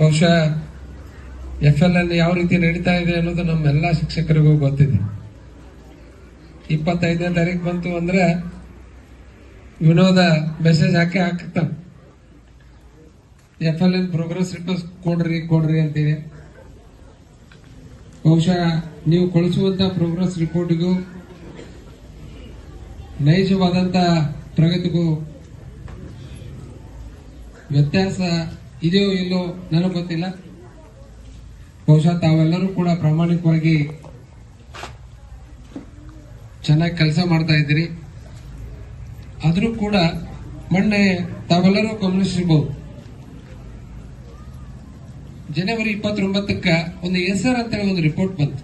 ಬಹುಶಃ F L L ಯಾವ ರೀತಿ ನಡೀತಾ ಇದೆ ಅನ್ನೋದು ನಮ್ಮೆಲ್ಲ ಶಿಕ್ಷಕರಿಗೂ ಗೊತ್ತಿದೆ. ಇಪ್ಪತ್ತೈದನೇ ತಾರೀಕು ಬಂತು ಅಂದ್ರೆ ವಿನೋದ ಮೆಸೇಜ್ ಹಾಕಿ ಹಾಕ್ತಾನೆ. F L N progress report ಕೊಡ್ರಿ ಕೊಡ್ರಿ ಅಂತೀವಿ. ಬಹುಶಃ ನೀವು ಕಳಿಸುವಂತ ಪ್ರೋಗ್ರೆಸ್ ರಿಪೋರ್ಟ್ಗೂ ನೈಜವಾದಂತ ಪ್ರಗತಿಗೂ ವ್ಯತ್ಯಾಸ ಇದೆಯೋ ಇಲ್ಲೋ ನನಗೆ ಗೊತ್ತಿಲ್ಲ. ಬಹುಶಃ ತಾವೆಲ್ಲರೂ ಕೂಡ ಪ್ರಾಮಾಣಿಕವಾಗಿ ಚೆನ್ನಾಗಿ ಕೆಲಸ ಮಾಡ್ತಾ ಇದ್ದೀರಿ. ಆದರೂ ಕೂಡ ಮೊನ್ನೆ ತಾವೆಲ್ಲರೂ ಗಮನಿಸಿರ್ಬೋದು ಜನವರಿ ಇಪ್ಪತ್ತೊಂಬತ್ತಕ್ಕ ಒಂದು ಎಸ್ಆರ್ ಅಂತೇಳಿ ಒಂದು ರಿಪೋರ್ಟ್ ಬಂತು.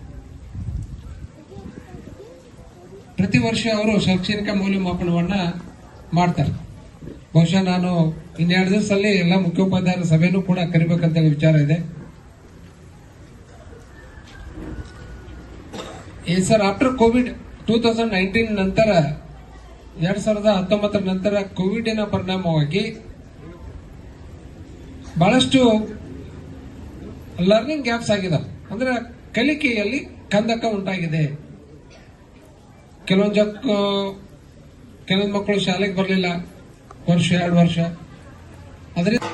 ಪ್ರತಿ ವರ್ಷ ಅವರು ಶೈಕ್ಷಣಿಕ ಮೌಲ್ಯಮಾಪನವನ್ನ ಮಾಡ್ತಾರೆ. ಬಹುಶಃ ನಾನು ಇನ್ನೆರಡು ದಿವಸದಲ್ಲಿ ಎಲ್ಲ ಮುಖ್ಯೋಪಾಧ್ಯಾಯರ ಸಭೆನೂ ಕೂಡ ಕರಿಬೇಕಂತ ವಿಚಾರ ಇದೆ. ಈ sir after Covid two thousand nineteen ನಂತರ, ಎರಡ್ ಸಾವಿರದ ಹತ್ತೊಂಬತ್ತರ ನಂತರ ಕೋವಿಡಿನ ಪರಿಣಾಮವಾಗಿ ಬಹಳಷ್ಟು ಲರ್ನಿಂಗ್ ಗ್ಯಾಪ್ಸ್ ಆಗಿದಾವೆ. ಅಂದ್ರೆ ಕಲಿಕೆಯಲ್ಲಿ ಕಂದಕ ಉಂಟಾಗಿದೆ. ಕೆಲವೊಂದು ಕೆಲವೊಂದು ಮಕ್ಕಳು ಶಾಲೆಗೆ ಬರಲಿಲ್ಲ. ವರ್ಷ ಎರಡು ವರ್ಷ. ಅದರಿಂದ